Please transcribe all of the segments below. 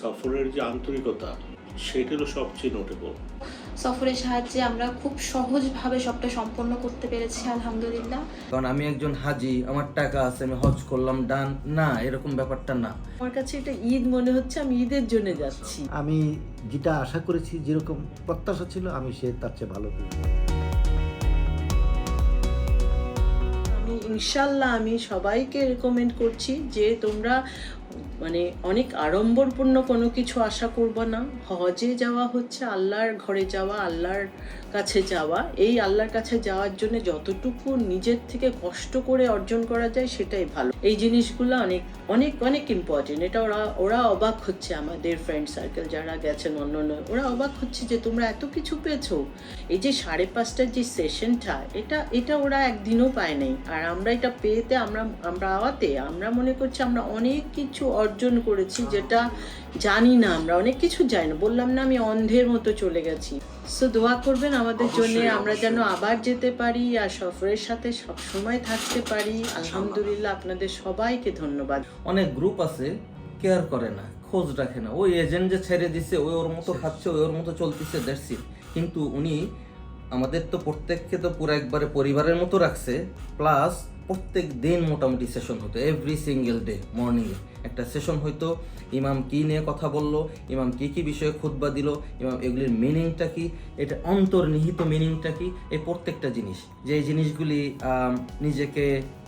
সফরের যে আন্তরিকতা সেটা হলো সবচেয়ে নোটেবল সফরের সাহায্যে আমরা খুব সহজভাবে সবটা সম্পন্ন করতে পেরেছি আলহামদুলিল্লাহ। কারণ আমি একজন হাজি আমার টাকা আছে আমি হজ করলাম ডান না এরকম ব্যাপারটা না। আমার কাছে এটা ঈদ মনে হচ্ছে আমি ঈদের জন্য যাচ্ছি। আমি যেটা আশা করেছি যেরকম প্রত্যাশা ছিল আমি সে তার চেয়ে ভালো পেয়েছি আমি ইনশাল্লাহ আমি সবাইকে রেকমেন্ড করছি যে তোমরা মানে অনেক আড়ম্বরপূর্ণ কোনো কিছু আশা করব না। হজে যাওয়া হচ্ছে, আল্লাহর ঘরে যাওয়া, আল্লাহর কাছে যাওয়া। এই আল্লাহর কাছে যাওয়ার জন্য যতটুকু নিজের থেকে কষ্ট করে অর্জন করা যায় সেটাই ভালো। এই জিনিসগুলো অনেক অনেক অনেক ইম্পর্টেন্ট এটা ওরা ওরা অবাক হচ্ছে আমাদের ফ্রেন্ড সার্কেল যারা গেছেন অন্য অন্য। ওরা অবাক হচ্ছে যে তোমরা এত কিছু পেয়েছ। এই যে সাড়ে পাঁচটার যে সেশনটা এটা এটা ওরা একদিনও পায় নাই। আর আমরা এটা পেয়েতে আমরা আমরা আওয়াতে আমরা মনে করছি আমরা অনেক কিছু অর্জন করেছি যেটা জানি না আমরা অনেক কিছু জানি না। বললাম না আমি অন্ধের মতো চলে গেছি। সো দোয়া করবেন আমাদের জন্য আমরা যেন আবার যেতে পারি আর সফরের সাথে সব সময় থাকতে পারি। আলহামদুলিল্লাহ আপনাদের সবাইকে ধন্যবাদ। অনেক গ্রুপ আছে কেয়ার করে না খোঁজ রাখে না। ওই এজেন্ট যে ছেড়ে দিছে ওই ওর মতো খাচ্ছে ওই ওর মতো চলতেছে দ্যাটস ইট কিন্তু উনি আমাদের তো প্রত্যেককে তো পুরো একবারে পরিবারের মতো রাখছে প্লাস প্রত্যেক দিন মোটামুটি সেশন হতো এভরি সিঙ্গেল ডে মর্নিংয়ে একটা সেশন হইতো, ইমাম কি নিয়ে কথা বলল, ইমাম কি কি বিষয়ে খুতবা দিল, ইমাম এগুলির মিনিংটা কি, এটা অন্তর্নিহিত মিনিংটা কি, এই প্রত্যেকটা জিনিস। যে জিনিসগুলি নিজেকে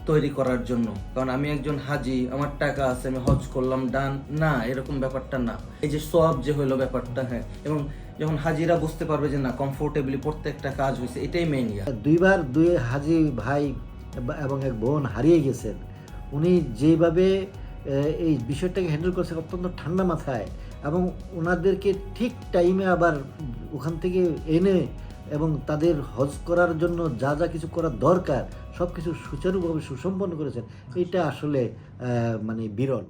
তৈরি করার জন্য। কারণ আমি একজন হাজি, আমার টাকা আছে, আমি হজ করলাম ডান না, এরকম ব্যাপারটা না। এই যে সব যে হইল ব্যাপারটা হ্যাঁ। এবং যখন হাজিরা বুঝতে পারবে যে না কমফোর্টেবলি প্রত্যেকটা কাজ হয়েছে এটাই মেইন দুইবার দুই হাজি ভাই এবং এক বোন হারিয়ে গেছেন। উনি যেভাবে এই বিষয়টাকে হ্যান্ডেল করছেন অত্যন্ত ঠান্ডা মাথায় এবং ওনাদেরকে ঠিক টাইমে আবার ওখান থেকে এনে এবং তাদের হজ করার জন্য যা যা কিছু করার দরকার সব কিছু সুচারুভাবে সুসম্পন্ন করেছেন। এটা আসলে মানে বিরল।